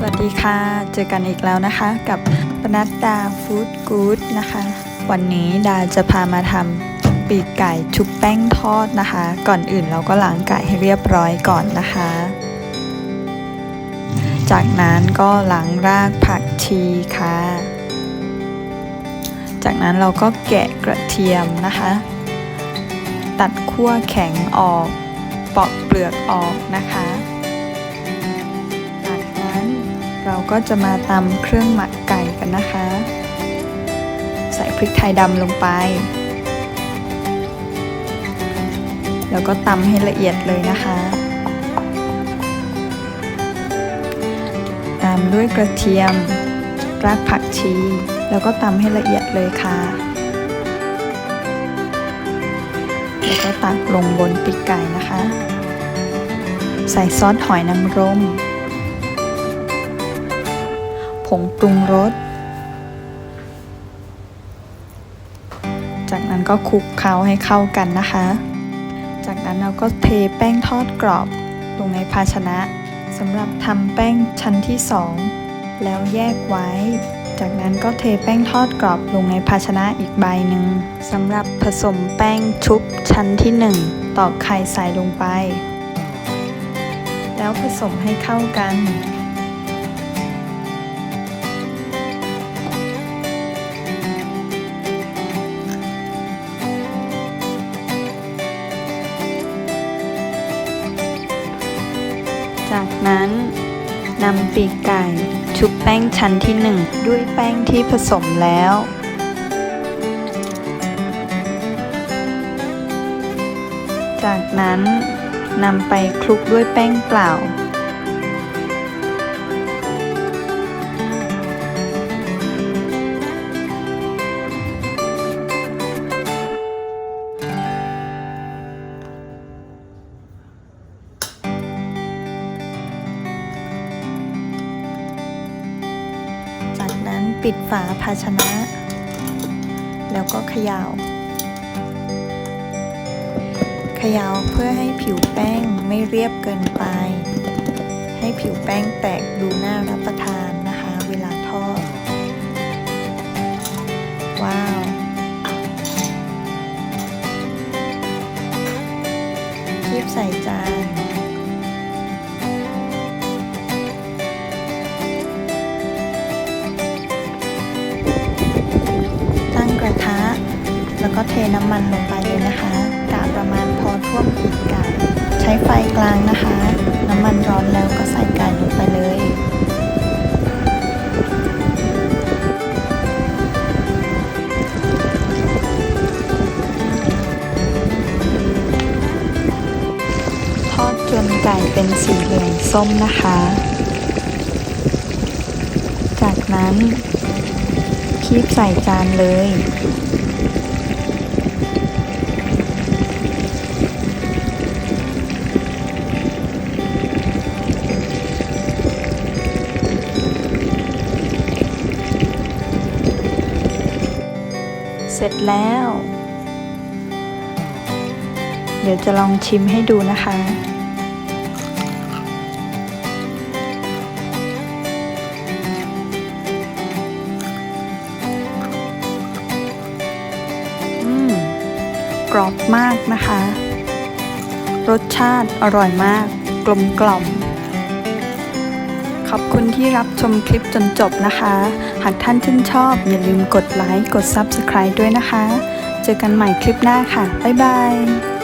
สวัสดีค่ะ เจอกันอีกแล้วนะคะ กับปนัดดาฟู้ดกู๊ดนะคะ วันนี้ดาจะพามาทำปีกไก่ชุบแป้งทอดนะคะ ก่อนอื่นเราก็ล้างไก่ให้เรียบร้อยก่อนนะคะ จากนั้นก็ล้างรากผักชีค่ะ จากนั้นเราก็แกะกระเทียมนะคะ ตัดขั้วแข็งออก ปอกเปลือกออกนะคะ ก็จะมาตำเครื่องหมักไก่กันนะคะ ใส่พริกไทยดำลงไป แล้วก็ตำให้ละเอียดเลยนะคะ ตามด้วยกระเทียม รากผักชี แล้วก็ตำให้ละเอียดเลยค่ะ แล้วก็ตักลงบนปีกไก่นะคะ ใส่ซอสหอยนางรม ผงปรุงรส จากนั้นก็คลุกเคล้าให้เข้ากันนะคะ จากนั้นเราก็เทแป้งทอดกรอบลงในภาชนะสำหรับทำแป้งชั้นที่2แล้วแยกไว้ จากนั้นก็เทแป้งทอดกรอบลงในภาชนะอีกใบหนึ่งสำหรับผสมแป้งชุบชั้นที่1ตอกไข่ใส่ลงไป แล้วผสมให้เข้ากัน จากนั้นนำปีกไก่ชุบแป้งชั้นที่หนึ่งด้วยแป้งที่ผสมแล้ว จากนั้นนำไปคลุกด้วยแป้งเปล่า ปิดฝาภาชนะ แล้วก็เขยา่าเขย่าเพื่อให้ผิวแป้งไม่เรียบเกินไป ให้ผิวแป้งแตกดูน่ารับประทานนะคะ เวลาทอด ว้าว คีบใส่จาน ก็เทน้ำมันลงไปเลยนะคะกะประมาณพอท่วมปีกไก่ใช้ไฟกลางนะคะ น้ำมันร้อนแล้วก็ใส่ไก่ลงไปเลยทอดจนไก่เป็นสีเหลืองส้มนะคะ จากนั้นคีบใส่จานเลย เสร็จแล้ว เดี๋ยวจะลองชิมให้ดูนะคะอืมกรอบมากนะคะ รสชาติอร่อยมาก กลมกล่อม ขอบคุณที่รับชมคลิปจนจบนะคะ หากท่านชื่นชอบอย่าลืมกดไลค์ กด Subscribe ด้วยนะคะ เจอกันใหม่คลิปหน้าค่ะ บ๊ายบาย